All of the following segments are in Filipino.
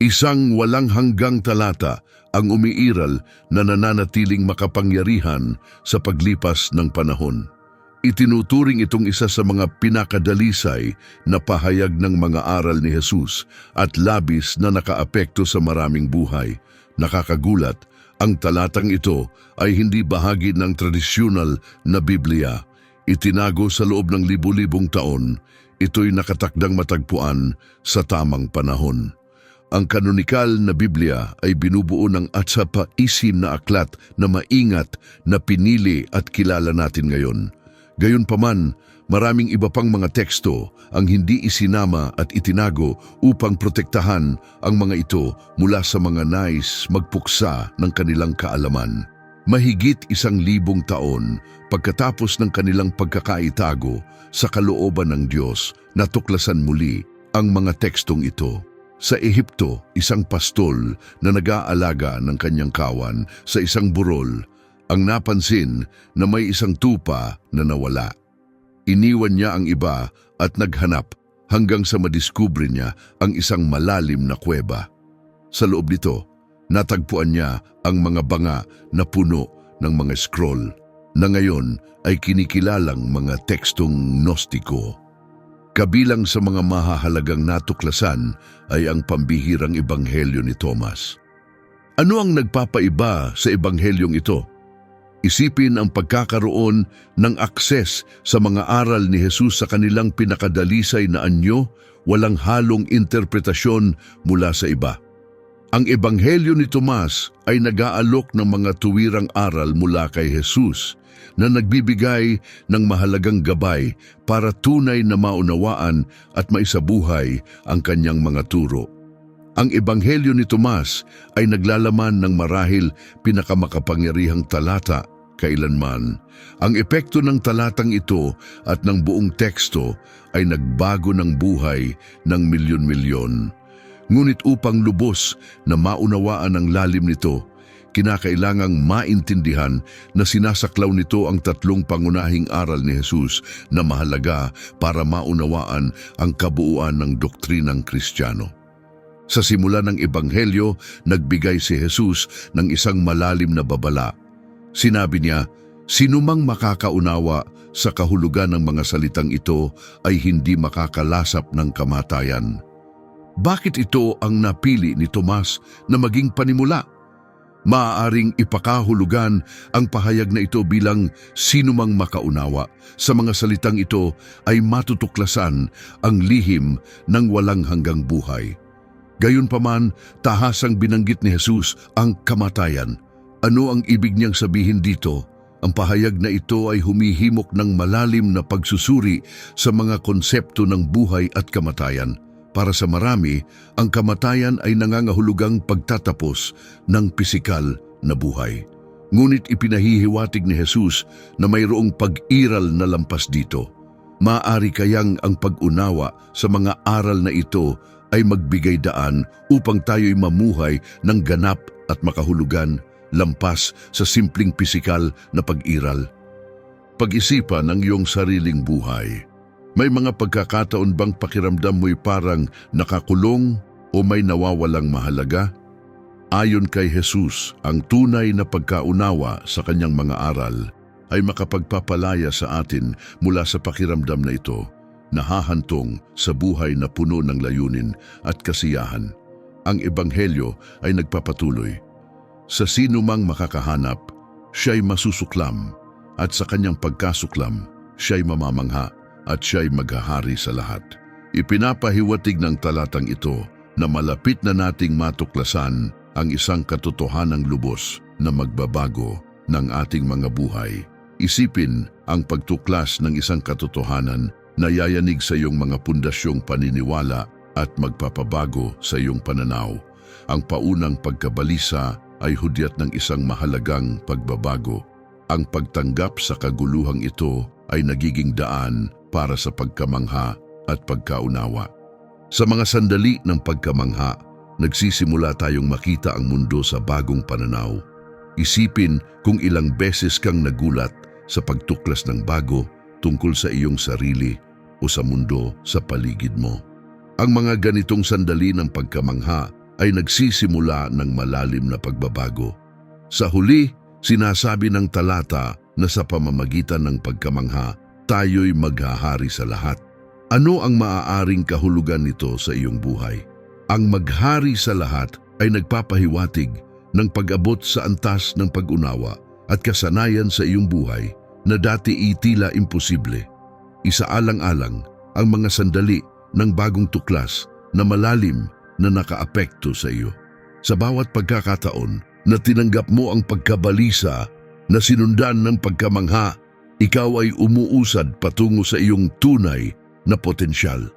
Isang walang hanggang talata ang umiiral na nananatiling makapangyarihan sa paglipas ng panahon. Itinuturing itong isa sa mga pinakadalisay na pahayag ng mga aral ni Jesus at labis na nakaapekto sa maraming buhay. Nakakagulat, ang talatang ito ay hindi bahagi ng tradisyonal na Biblia. Itinago sa loob ng libu-libong taon, ito'y nakatakdang matagpuan sa tamang panahon. Ang kanonikal na Biblia ay binubuo ng atsa-isim na aklat na maingat na pinili at kilala natin ngayon. Gayunpaman, maraming iba pang mga teksto ang hindi isinama at itinago upang protektahan ang mga ito mula sa mga nais magpuksa ng kanilang kaalaman. Mahigit isang libong taon pagkatapos ng kanilang pagkakaitago sa kalooban ng Diyos, natuklasan muli ang mga tekstong ito. Sa Ehipto, isang pastol na nag-aalaga ng kanyang kawan sa isang burol ang napansin na may isang tupa na nawala. Iniwan niya ang iba at naghanap hanggang sa madiskubre niya ang isang malalim na kuweba. Sa loob nito, natagpuan niya ang mga banga na puno ng mga scroll na ngayon ay kinikilalang mga tekstong Gnostiko. Kabilang sa mga mahahalagang natuklasan ay ang pambihirang ebanghelyo ni Thomas. Ano ang nagpapaiba sa ebanghelyong ito? Isipin ang pagkakaroon ng akses sa mga aral ni Jesus sa kanilang pinakadalisay na anyo, walang halong interpretasyon mula sa iba. Ang ebanghelyo ni Tomas ay nag-aalok ng mga tuwirang aral mula kay Jesus na nagbibigay ng mahalagang gabay para tunay na maunawaan at maisabuhay ang kanyang mga turo. Ang ebanghelyo ni Tomas ay naglalaman ng marahil pinakamakapangyarihang talata kailanman. Ang epekto ng talatang ito at ng buong teksto ay nagbago ng buhay ng milyon-milyon. Ngunit upang lubos na maunawaan ang lalim nito, kinakailangang maintindihan na sinasaklaw nito ang tatlong pangunahing aral ni Jesus na mahalaga para maunawaan ang kabuuan ng doktrinang Kristiyano. Sa simula ng Ebanghelyo, nagbigay si Jesus ng isang malalim na babala. Sinabi niya, Sinumang makakaunawa sa kahulugan ng mga salitang ito ay hindi makakalasap ng kamatayan. Bakit ito ang napili ni Tomas na maging panimula? Maaaring ipakahulugan ang pahayag na ito bilang sinumang makaunawa. Sa mga salitang ito ay matutuklasan ang lihim ng walang hanggang buhay. Gayunpaman, tahasang binanggit ni Jesus ang kamatayan. Ano ang ibig niyang sabihin dito? Ang pahayag na ito ay humihimok ng malalim na pagsusuri sa mga konsepto ng buhay at kamatayan. Para sa marami, ang kamatayan ay nangangahulugang pagtatapos ng pisikal na buhay. Ngunit ipinahihiwatig ni Jesus na mayroong pag-iral na lampas dito. Maaari kayang ang pag-unawa sa mga aral na ito ay magbigay daan upang tayo'y mamuhay ng ganap at makahulugan lampas sa simpleng pisikal na pag-iral. Pag-isipan ang iyong sariling buhay. May mga pagkakataon bang pakiramdam mo'y parang nakakulong o may nawawalang mahalaga? Ayon kay Jesus, ang tunay na pagkaunawa sa kanyang mga aral ay makapagpapalaya sa atin mula sa pakiramdam na ito, nahahantong sa buhay na puno ng layunin at kasiyahan. Ang Ebanghelyo ay nagpapatuloy. Sa sino mang makakahanap, siya'y masusuklam at sa kanyang pagkasuklam, siya'y mamamangha at siya'y maghahari sa lahat. Ipinapahiwatig ng talatang ito na malapit na nating matuklasan ang isang katotohanang lubos na magbabago ng ating mga buhay. Isipin ang pagtuklas ng isang katotohanan na yayanig sa iyong mga pundasyong paniniwala at magpapabago sa iyong pananaw. Ang paunang pagkabalisa ay hudyat ng isang mahalagang pagbabago. Ang pagtanggap sa kaguluhang ito ay nagiging daan para sa pagkamangha at pagkaunawa. Sa mga sandali ng pagkamangha, nagsisimula tayong makita ang mundo sa bagong pananaw. Isipin kung ilang beses kang nagulat sa pagtuklas ng bago tungkol sa iyong sarili o sa mundo sa paligid mo. Ang mga ganitong sandali ng pagkamangha ay nagsisimula ng malalim na pagbabago. Sa huli, sinasabi ng talata na sa pamamagitan ng pagkamangha, tayo'y maghahari sa lahat. Ano ang maaaring kahulugan nito sa iyong buhay? Ang maghari sa lahat ay nagpapahiwatig ng pag-abot sa antas ng pag-unawa at kasanayan sa iyong buhay na dati itila imposible. Isaalang-alang ang mga sandali ng bagong tuklas na malalim na nakaapekto sa iyo. Sa bawat pagkakataon na tinanggap mo ang pagkabalisa na sinundan ng pagkamangha, ikaw ay umuusad patungo sa iyong tunay na potensyal.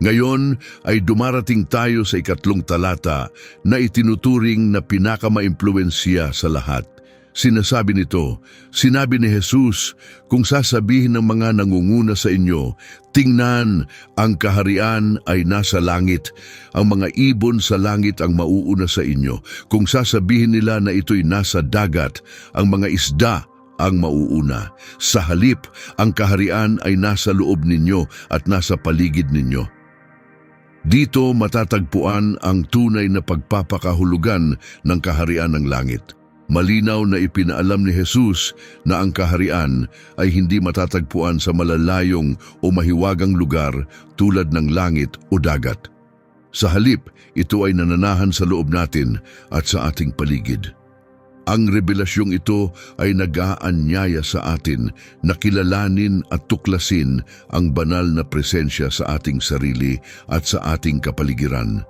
Ngayon ay dumarating tayo sa ikatlong talata na itinuturing na pinakamaimpluensya sa lahat. Sinasabi nito, sinabi ni Jesus, kung sasabihin ng mga nangunguna sa inyo, tingnan, ang kaharian ay nasa langit, ang mga ibon sa langit ang mauuna sa inyo. Kung sasabihin nila na ito'y nasa dagat, ang mga isda ang mauuna. Sa halip, ang kaharian ay nasa loob ninyo at nasa paligid ninyo. Dito matatagpuan ang tunay na pagpapakahulugan ng kaharian ng langit. Malinaw na ipinaalam ni Jesus na ang kaharian ay hindi matatagpuan sa malalayong o mahiwagang lugar tulad ng langit o dagat. Sa halip, ito ay nananahan sa loob natin at sa ating paligid. Ang revelasyong ito ay nag-aanyaya sa atin na kilalanin at tuklasin ang banal na presensya sa ating sarili at sa ating kapaligiran.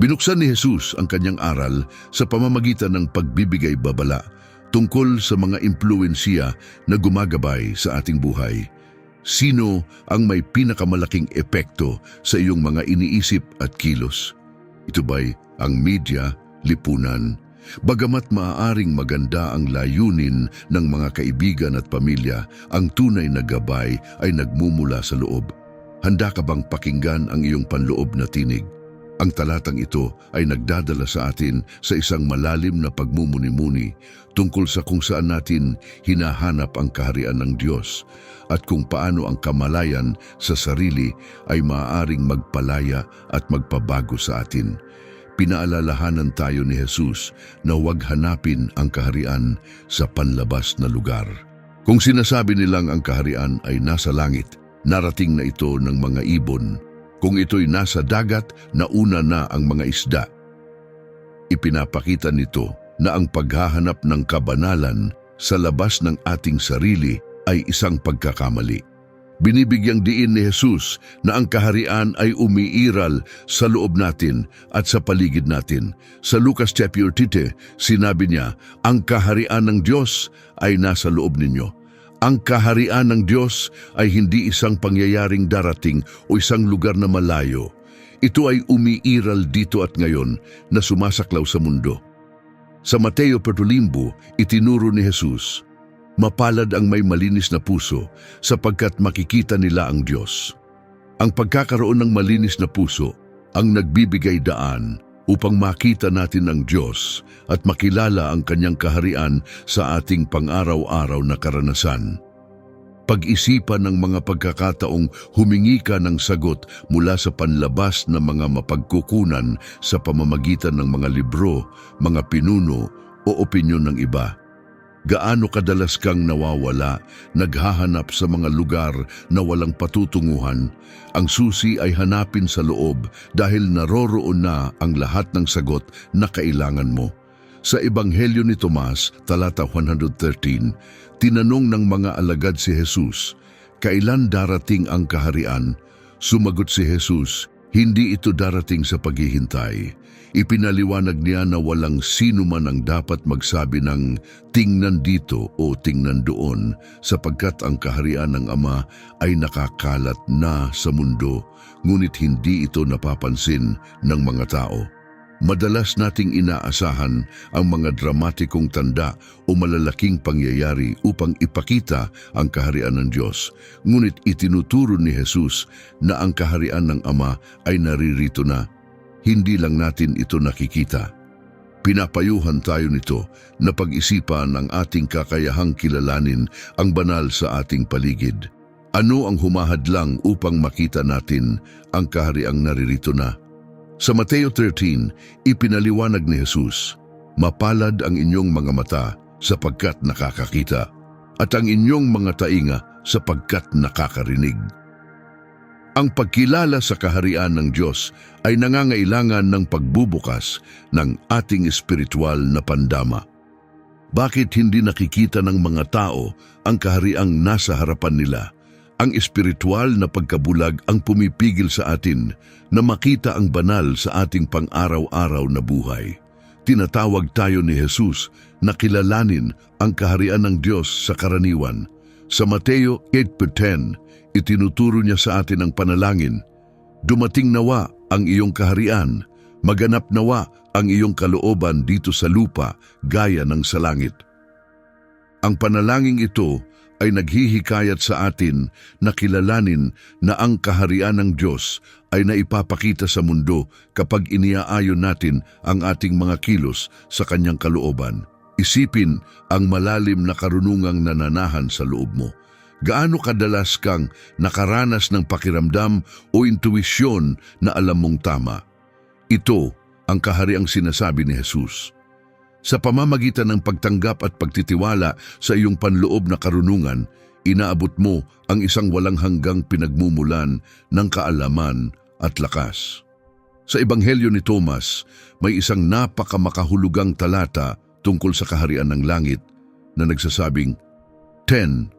Binuksan ni Jesus ang kanyang aral sa pamamagitan ng pagbibigay babala tungkol sa mga impluensya na gumagabay sa ating buhay. Sino ang may pinakamalaking epekto sa iyong mga iniisip at kilos? Ito ba'y ang media, lipunan, Bagamat maaaring maganda ang layunin ng mga kaibigan at pamilya, ang tunay na gabay ay nagmumula sa loob. Handa ka bang pakinggan ang iyong panloob na tinig? Ang talatang ito ay nagdadala sa atin sa isang malalim na pagmumuni-muni tungkol sa kung saan natin hinahanap ang kaharian ng Diyos at kung paano ang kamalayan sa sarili ay maaaring magpalaya at magpabago sa atin pinaalalahanan tayo ni Jesus na huwag hanapin ang kaharian sa panlabas na lugar. Kung sinasabi nilang ang kaharian ay nasa langit, narating na ito ng mga ibon. Kung ito'y nasa dagat, nauna na ang mga isda. Ipinapakita nito na ang paghahanap ng kabanalan sa labas ng ating sarili ay isang pagkakamali. Binibigyang diin ni Jesus na ang kaharian ay umiiral sa loob natin at sa paligid natin. Sa Lucas chapter 10, sinabi niya, ang kaharian ng Diyos ay nasa loob ninyo. Ang kaharian ng Diyos ay hindi isang pangyayaring darating o isang lugar na malayo. Ito ay umiiral dito at ngayon na sumasaklaw sa mundo. Sa Mateo Petulimbo, itinuro ni Jesus, Mapalad ang may malinis na puso sapagkat makikita nila ang Diyos. Ang pagkakaroon ng malinis na puso ang nagbibigay daan upang makita natin ang Diyos at makilala ang kanyang kaharian sa ating pang-araw-araw na karanasan. Pag-isipan ng mga pagkakataong humingi ka ng sagot mula sa panlabas na mga mapagkukunan sa pamamagitan ng mga libro, mga pinuno o opinyon ng iba. Gaano kadalas kang nawawala, naghahanap sa mga lugar na walang patutunguhan, ang susi ay hanapin sa loob dahil naroroon na ang lahat ng sagot na kailangan mo. Sa Ebanghelyo ni Tomas, talata 113, tinanong ng mga alagad si Jesus, Kailan darating ang kaharian? Sumagot si Jesus, hindi ito darating sa paghihintay. Ipinaliwanag niya na walang sino man ang dapat magsabi ng tingnan dito o tingnan doon sapagkat ang kaharian ng Ama ay nakakalat na sa mundo ngunit hindi ito napapansin ng mga tao. Madalas nating inaasahan ang mga dramatikong tanda o malalaking pangyayari upang ipakita ang kaharian ng Diyos. Ngunit itinuturo ni Jesus na ang kaharian ng Ama ay naririto na hindi lang natin ito nakikita. Pinapayuhan tayo nito na pag-isipan ang ating kakayahang kilalanin ang banal sa ating paligid. Ano ang humahadlang upang makita natin ang kahariang naririto na? Sa Mateo 13, ipinaliwanag ni Jesus, Mapalad ang inyong mga mata sapagkat nakakakita, at ang inyong mga tainga sapagkat nakakarinig. Ang pagkilala sa kaharian ng Diyos ay nangangailangan ng pagbubukas ng ating espiritual na pandama. Bakit hindi nakikita ng mga tao ang kahariang nasa harapan nila? Ang espiritual na pagkabulag ang pumipigil sa atin na makita ang banal sa ating pang-araw-araw na buhay. Tinatawag tayo ni Jesus na kilalanin ang kaharian ng Diyos sa karaniwan. Sa Mateo 8.10, itinuturo niya sa atin ang panalangin, Dumating nawa ang iyong kaharian, maganap nawa ang iyong kalooban dito sa lupa gaya ng sa langit. Ang panalangin ito ay naghihikayat sa atin na kilalanin na ang kaharian ng Diyos ay naipapakita sa mundo kapag iniaayon natin ang ating mga kilos sa kanyang kalooban. Isipin ang malalim na karunungang nananahan sa loob mo. Gaano kadalas kang nakaranas ng pakiramdam o intuisyon na alam mong tama? Ito ang kahariang sinasabi ni Jesus. Sa pamamagitan ng pagtanggap at pagtitiwala sa iyong panloob na karunungan, inaabot mo ang isang walang hanggang pinagmumulan ng kaalaman at lakas. Sa Ebanghelyo ni Thomas, may isang napakamakahulugang talata tungkol sa kaharian ng langit na nagsasabing, 10.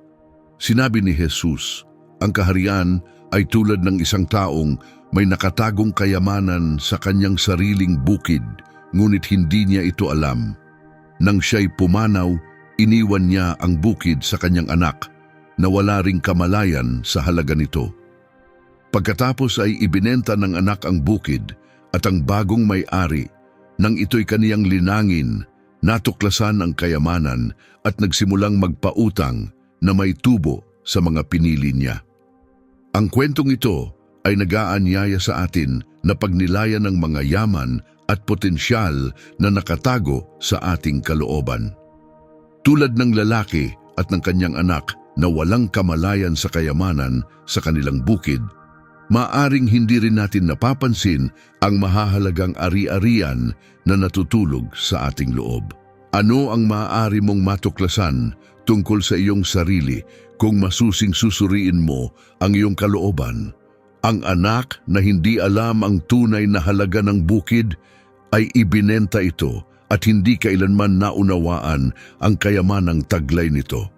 Sinabi ni Jesus, ang kaharian ay tulad ng isang taong may nakatagong kayamanan sa kanyang sariling bukid, ngunit hindi niya ito alam. Nang siya'y pumanaw, iniwan niya ang bukid sa kanyang anak na wala ring kamalayan sa halaga nito. Pagkatapos ay ibinenta ng anak ang bukid at ang bagong may-ari nang ito'y kaniyang linangin, natuklasan ang kayamanan at nagsimulang magpautang na may tubo sa mga pinili niya. Ang kwentong ito ay nag-aanyaya sa atin na pagnilayan ng mga yaman at potensyal na nakatago sa ating kalooban. Tulad ng lalaki at ng kanyang anak na walang kamalayan sa kayamanan sa kanilang bukid, maaring hindi rin natin napapansin ang mahahalagang ari-arian na natutulog sa ating loob. Ano ang maaari mong matuklasan tungkol sa iyong sarili kung masusing susuriin mo ang iyong kalooban? Ang anak na hindi alam ang tunay na halaga ng bukid ay ibinenta ito at hindi kailanman naunawaan ang kayamanang taglay nito.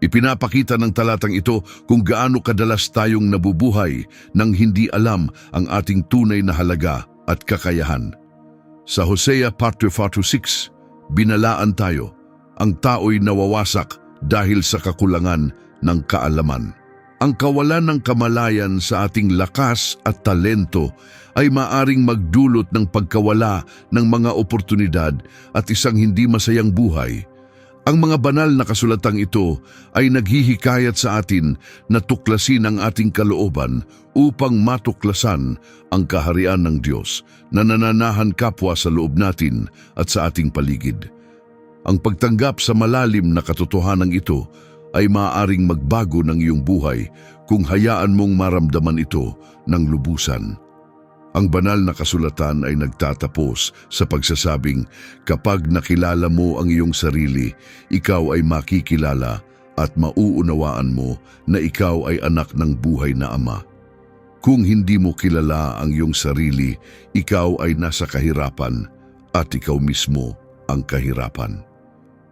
Ipinapakita ng talatang ito kung gaano kadalas tayong nabubuhay nang hindi alam ang ating tunay na halaga at kakayahan. Sa Hosea 4.6, binalaan tayo, ang tao'y nawawasak dahil sa kakulangan ng kaalaman. Ang kawalan ng kamalayan sa ating lakas at talento ay maaring magdulot ng pagkawala ng mga oportunidad at isang hindi masayang buhay. Ang mga banal na kasulatang ito ay naghihikayat sa atin na tuklasin ang ating kalooban upang matuklasan ang kaharian ng Diyos na nananahan kapwa sa loob natin at sa ating paligid. Ang pagtanggap sa malalim na katotohanan ito ay maaaring magbago ng iyong buhay kung hayaan mong maramdaman ito ng lubusan. Ang banal na kasulatan ay nagtatapos sa pagsasabing kapag nakilala mo ang iyong sarili, ikaw ay makikilala at mauunawaan mo na ikaw ay anak ng buhay na ama. Kung hindi mo kilala ang iyong sarili, ikaw ay nasa kahirapan at ikaw mismo ang kahirapan.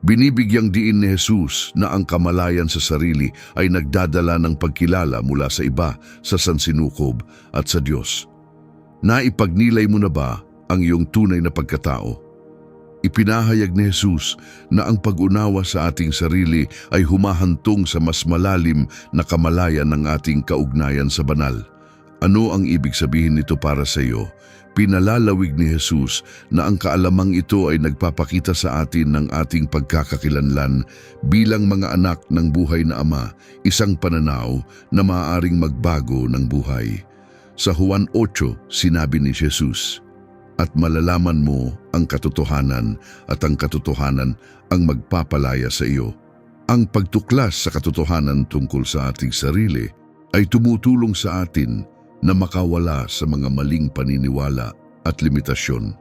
Binibigyang diin ni Jesus na ang kamalayan sa sarili ay nagdadala ng pagkilala mula sa iba, sa sansinukob at sa Diyos. Naipagnilay mo na ba ang iyong tunay na pagkatao? Ipinahayag ni Jesus na ang pag-unawa sa ating sarili ay humahantong sa mas malalim na kamalayan ng ating kaugnayan sa banal. Ano ang ibig sabihin nito para sa iyo? Pinalalawig ni Jesus na ang kaalamang ito ay nagpapakita sa atin ng ating pagkakakilanlan bilang mga anak ng buhay na Ama, isang pananaw na maaaring magbago ng buhay. Sa Juan 8, sinabi ni Jesus, At malalaman mo ang katotohanan at ang katotohanan ang magpapalaya sa iyo. Ang pagtuklas sa katotohanan tungkol sa ating sarili ay tumutulong sa atin na makawala sa mga maling paniniwala at limitasyon.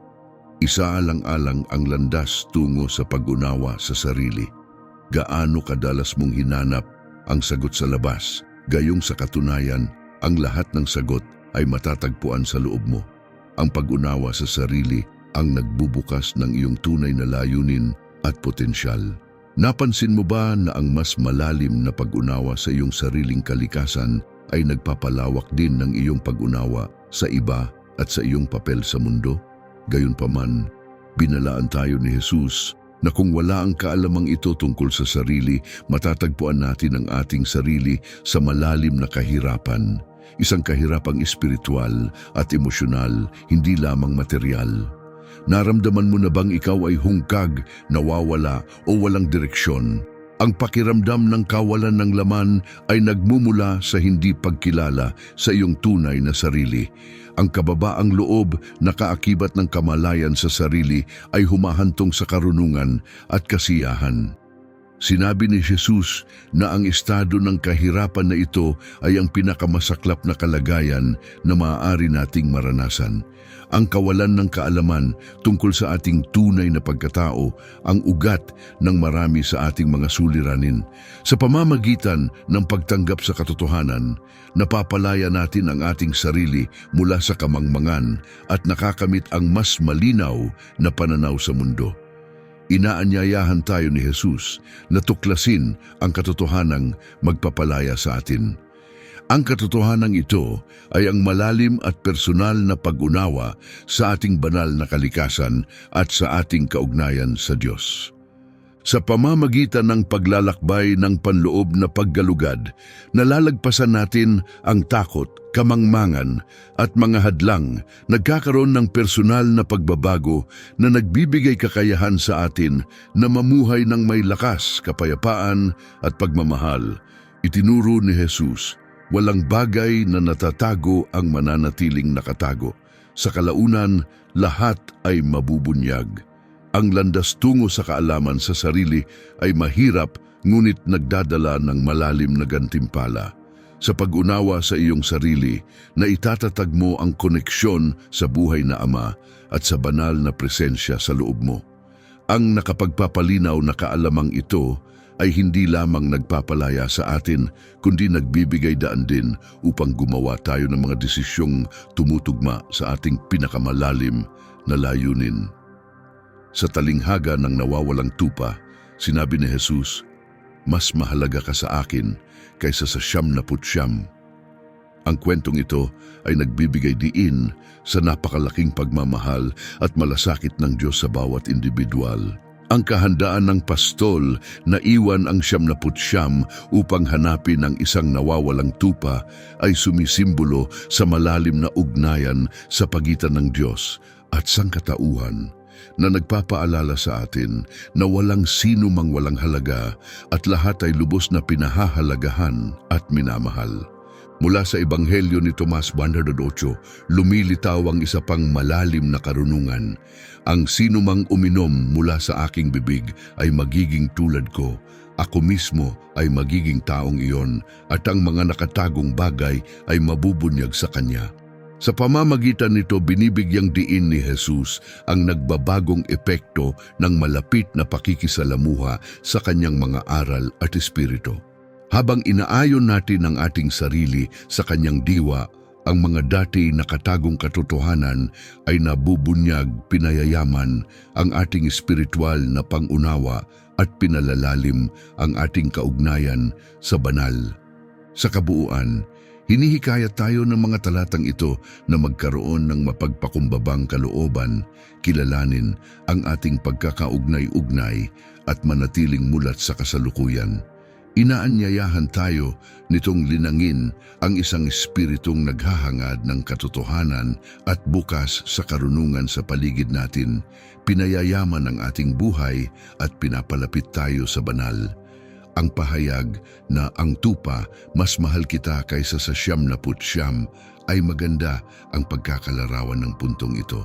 Isaalang-alang ang landas tungo sa pag-unawa sa sarili. Gaano kadalas mong hinanap ang sagot sa labas, gayong sa katunayan, ang lahat ng sagot ay matatagpuan sa loob mo. Ang pag-unawa sa sarili ang nagbubukas ng iyong tunay na layunin at potensyal. Napansin mo ba na ang mas malalim na pag-unawa sa iyong sariling kalikasan ay nagpapalawak din ng iyong pag-unawa sa iba at sa iyong papel sa mundo? Gayunpaman, binalaan tayo ni Jesus na kung wala ang kaalamang ito tungkol sa sarili, matatagpuan natin ang ating sarili sa malalim na kahirapan. Isang kahirapang espiritual at emosyonal, hindi lamang material. Naramdaman mo na bang ikaw ay hungkag, nawawala o walang direksyon? Ang pakiramdam ng kawalan ng laman ay nagmumula sa hindi pagkilala sa iyong tunay na sarili. Ang kababaang loob na kaakibat ng kamalayan sa sarili ay humahantong sa karunungan at kasiyahan. Sinabi ni Jesus na ang estado ng kahirapan na ito ay ang pinakamasaklap na kalagayan na maaari nating maranasan. Ang kawalan ng kaalaman tungkol sa ating tunay na pagkatao ang ugat ng marami sa ating mga suliranin. Sa pamamagitan ng pagtanggap sa katotohanan, napapalaya natin ang ating sarili mula sa kamangmangan at nakakamit ang mas malinaw na pananaw sa mundo inaanyayahan tayo ni Jesus na tuklasin ang katotohanang magpapalaya sa atin. Ang katotohanan ito ay ang malalim at personal na pag-unawa sa ating banal na kalikasan at sa ating kaugnayan sa Diyos. Sa pamamagitan ng paglalakbay ng panloob na paggalugad, nalalagpasan natin ang takot, kamangmangan at mga hadlang, nagkakaroon ng personal na pagbabago na nagbibigay kakayahan sa atin na mamuhay ng may lakas, kapayapaan at pagmamahal. Itinuro ni Jesus, walang bagay na natatago ang mananatiling nakatago. Sa kalaunan, lahat ay mabubunyag. Ang landas tungo sa kaalaman sa sarili ay mahirap ngunit nagdadala ng malalim na gantimpala. Sa pag-unawa sa iyong sarili na itatatag mo ang koneksyon sa buhay na Ama at sa banal na presensya sa loob mo. Ang nakapagpapalinaw na kaalamang ito ay hindi lamang nagpapalaya sa atin, kundi nagbibigay daan din upang gumawa tayo ng mga desisyong tumutugma sa ating pinakamalalim na layunin. Sa talinghaga ng nawawalang tupa, sinabi ni Jesus, Mas mahalaga ka sa akin kaysa sa siyam na putsyam. Ang kwentong ito ay nagbibigay diin sa napakalaking pagmamahal at malasakit ng Diyos sa bawat individual. Ang kahandaan ng pastol na iwan ang siyam na putsyam upang hanapin ang isang nawawalang tupa ay sumisimbolo sa malalim na ugnayan sa pagitan ng Diyos at sangkatauhan na nagpapaalala sa atin na walang sino mang walang halaga at lahat ay lubos na pinahahalagahan at minamahal. Mula sa Ebanghelyo ni Tomas 108, lumilitaw ang isa pang malalim na karunungan. Ang sino mang uminom mula sa aking bibig ay magiging tulad ko. Ako mismo ay magiging taong iyon at ang mga nakatagong bagay ay mabubunyag sa kanya. Sa pamamagitan nito binibigyang diin ni Jesus ang nagbabagong epekto ng malapit na pakikisalamuha sa kanyang mga aral at espiritu. Habang inaayon natin ang ating sarili sa kanyang diwa, ang mga dati nakatagong katotohanan ay nabubunyag, pinayayaman ang ating espiritual na pangunawa at pinalalalim ang ating kaugnayan sa banal. Sa kabuuan, hinihikayat tayo ng mga talatang ito na magkaroon ng mapagpakumbabang kalooban, kilalanin ang ating pagkakaugnay-ugnay at manatiling mulat sa kasalukuyan. Inaanyayahan tayo nitong linangin ang isang espiritong naghahangad ng katotohanan at bukas sa karunungan sa paligid natin, pinayayaman ang ating buhay at pinapalapit tayo sa banal. Ang pahayag na ang tupa mas mahal kita kaysa sa siyam na putsyam ay maganda ang pagkakalarawan ng puntong ito.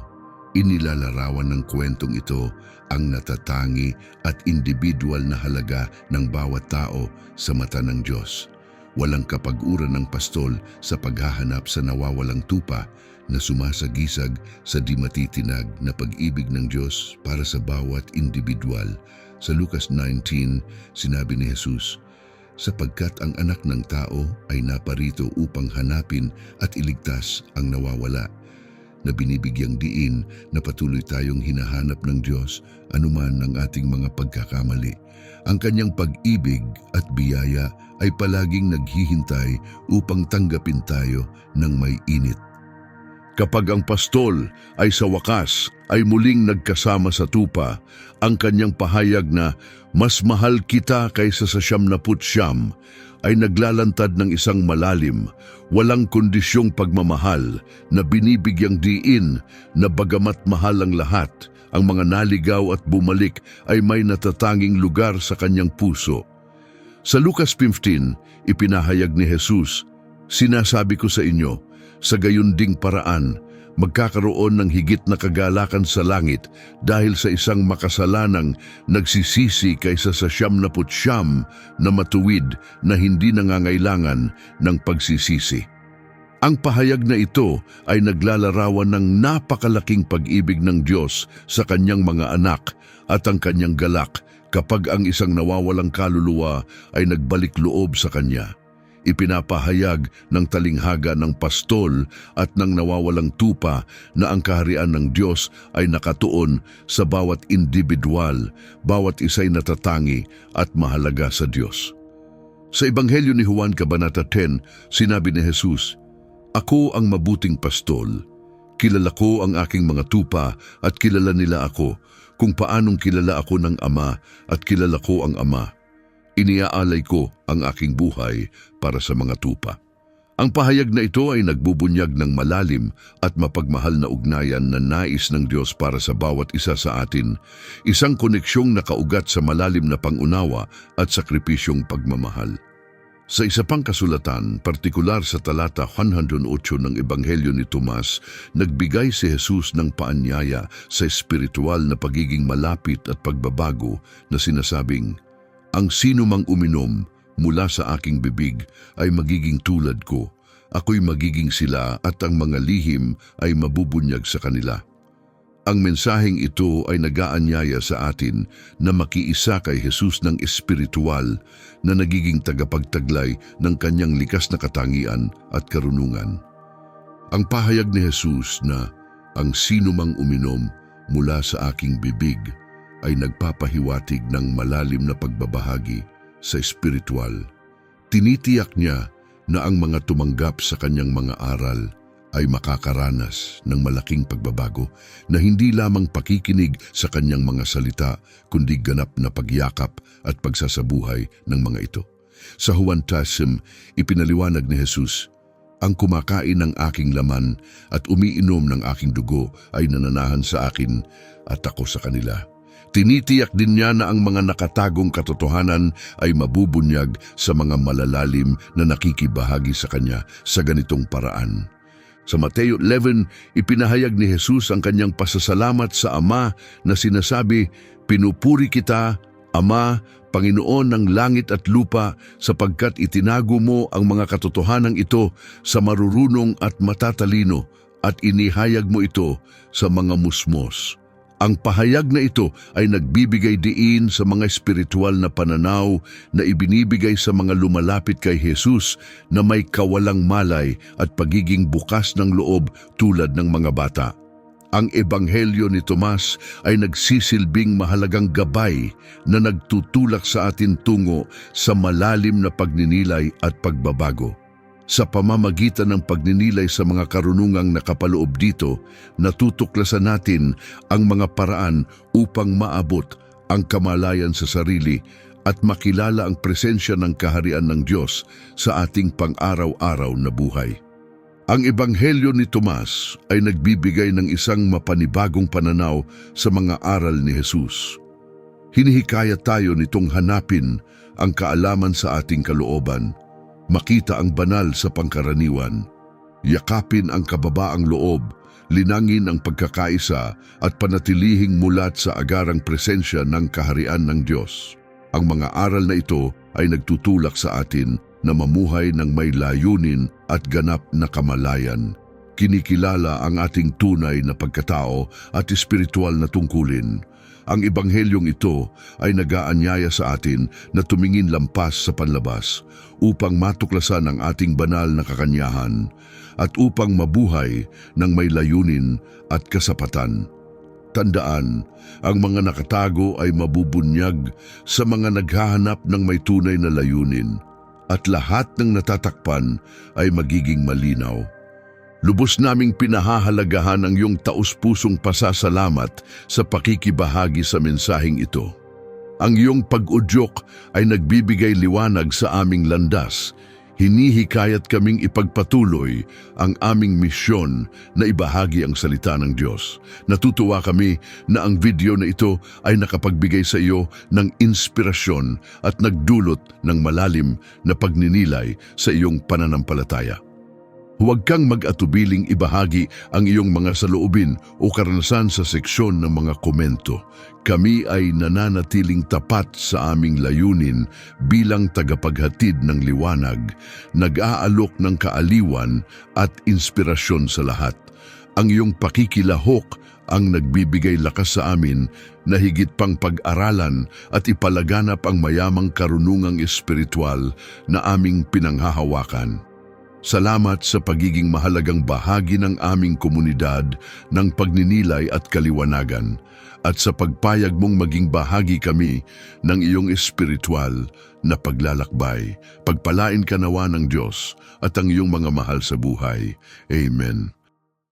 Inilalarawan ng kwentong ito ang natatangi at individual na halaga ng bawat tao sa mata ng Diyos. Walang kapag-ura ng pastol sa paghahanap sa nawawalang tupa na sumasagisag sa di matitinag na pag-ibig ng Diyos para sa bawat individual. Sa Lucas 19, sinabi ni Jesus, sapagkat ang anak ng tao ay naparito upang hanapin at iligtas ang nawawala na binibigyang diin na patuloy tayong hinahanap ng Diyos anuman ng ating mga pagkakamali. Ang kanyang pag-ibig at biyaya ay palaging naghihintay upang tanggapin tayo ng may init. Kapag ang pastol ay sa wakas ay muling nagkasama sa tupa, ang kanyang pahayag na mas mahal kita kaysa sa siyam na putsyam ay naglalantad ng isang malalim, walang kondisyong pagmamahal na binibigyang diin na bagamat mahal ang lahat, ang mga naligaw at bumalik ay may natatanging lugar sa kanyang puso. Sa Lucas 15, ipinahayag ni Jesus, Sinasabi ko sa inyo, sa gayon ding paraan, magkakaroon ng higit na kagalakan sa langit dahil sa isang makasalanang nagsisisi kaysa sa siyam na putsyam na matuwid na hindi nangangailangan ng pagsisisi. Ang pahayag na ito ay naglalarawan ng napakalaking pag-ibig ng Diyos sa kanyang mga anak at ang kanyang galak kapag ang isang nawawalang kaluluwa ay nagbalik loob sa kanya ipinapahayag ng talinghaga ng pastol at ng nawawalang tupa na ang kaharian ng Diyos ay nakatuon sa bawat individual, bawat isa'y natatangi at mahalaga sa Diyos. Sa Ebanghelyo ni Juan Kabanata 10, sinabi ni Jesus, Ako ang mabuting pastol. Kilala ko ang aking mga tupa at kilala nila ako kung paanong kilala ako ng Ama at kilala ko ang Ama Iniaalay ko ang aking buhay para sa mga tupa. Ang pahayag na ito ay nagbubunyag ng malalim at mapagmahal na ugnayan na nais ng Diyos para sa bawat isa sa atin, isang koneksyong nakaugat sa malalim na pangunawa at sakripisyong pagmamahal. Sa isa pang kasulatan, partikular sa talata 108 ng Ebanghelyo ni Tomas, nagbigay si Jesus ng paanyaya sa espiritual na pagiging malapit at pagbabago na sinasabing, ang sino mang uminom mula sa aking bibig ay magiging tulad ko. Ako'y magiging sila at ang mga lihim ay mabubunyag sa kanila. Ang mensaheng ito ay nagaanyaya sa atin na makiisa kay Jesus ng espiritual na nagiging tagapagtaglay ng kanyang likas na katangian at karunungan. Ang pahayag ni Jesus na ang sino mang uminom mula sa aking bibig ay nagpapahiwatig ng malalim na pagbabahagi sa espiritual. Tinitiyak niya na ang mga tumanggap sa kanyang mga aral ay makakaranas ng malaking pagbabago na hindi lamang pakikinig sa kanyang mga salita kundi ganap na pagyakap at pagsasabuhay ng mga ito. Sa Juan Tassim, ipinaliwanag ni Jesus, Ang kumakain ng aking laman at umiinom ng aking dugo ay nananahan sa akin at ako sa kanila. Tinitiyak din niya na ang mga nakatagong katotohanan ay mabubunyag sa mga malalalim na nakikibahagi sa kanya sa ganitong paraan. Sa Mateo 11, ipinahayag ni Jesus ang kanyang pasasalamat sa Ama na sinasabi, Pinupuri kita, Ama, Panginoon ng langit at lupa, sapagkat itinago mo ang mga katotohanan ito sa marurunong at matatalino at inihayag mo ito sa mga musmos. Ang pahayag na ito ay nagbibigay diin sa mga espiritual na pananaw na ibinibigay sa mga lumalapit kay Jesus na may kawalang malay at pagiging bukas ng loob tulad ng mga bata. Ang ebanghelyo ni Tomas ay nagsisilbing mahalagang gabay na nagtutulak sa atin tungo sa malalim na pagninilay at pagbabago. Sa pamamagitan ng pagninilay sa mga karunungang nakapaloob dito, natutuklasan natin ang mga paraan upang maabot ang kamalayan sa sarili at makilala ang presensya ng kaharian ng Diyos sa ating pang-araw-araw na buhay. Ang Ebanghelyo ni Tomas ay nagbibigay ng isang mapanibagong pananaw sa mga aral ni Jesus. Hinihikayat tayo nitong hanapin ang kaalaman sa ating kalooban – makita ang banal sa pangkaraniwan, yakapin ang kababaang loob, linangin ang pagkakaisa at panatilihing mulat sa agarang presensya ng kaharian ng Diyos. Ang mga aral na ito ay nagtutulak sa atin na mamuhay ng may layunin at ganap na kamalayan. kinikilala ang ating tunay na pagkatao at espiritual na tungkulin. Ang ebanghelyong ito ay nagaanyaya sa atin na tumingin lampas sa panlabas upang matuklasan ang ating banal na kakanyahan at upang mabuhay ng may layunin at kasapatan. Tandaan, ang mga nakatago ay mabubunyag sa mga naghahanap ng may tunay na layunin at lahat ng natatakpan ay magiging malinaw. Lubos naming pinahahalagahan ang iyong taus-pusong pasasalamat sa pakikibahagi sa mensaheng ito. Ang iyong pag-udyok ay nagbibigay liwanag sa aming landas. Hinihikayat kaming ipagpatuloy ang aming misyon na ibahagi ang salita ng Diyos. Natutuwa kami na ang video na ito ay nakapagbigay sa iyo ng inspirasyon at nagdulot ng malalim na pagninilay sa iyong pananampalataya. Huwag kang mag-atubiling ibahagi ang iyong mga saloobin o karanasan sa seksyon ng mga komento. Kami ay nananatiling tapat sa aming layunin bilang tagapaghatid ng liwanag, nag-aalok ng kaaliwan at inspirasyon sa lahat. Ang iyong pakikilahok ang nagbibigay lakas sa amin na higit pang pag-aralan at ipalaganap ang mayamang karunungang espiritual na aming pinanghahawakan. Salamat sa pagiging mahalagang bahagi ng aming komunidad ng pagninilay at kaliwanagan at sa pagpayag mong maging bahagi kami ng iyong espiritual na paglalakbay. Pagpalain ka nawa ng Diyos at ang iyong mga mahal sa buhay. Amen.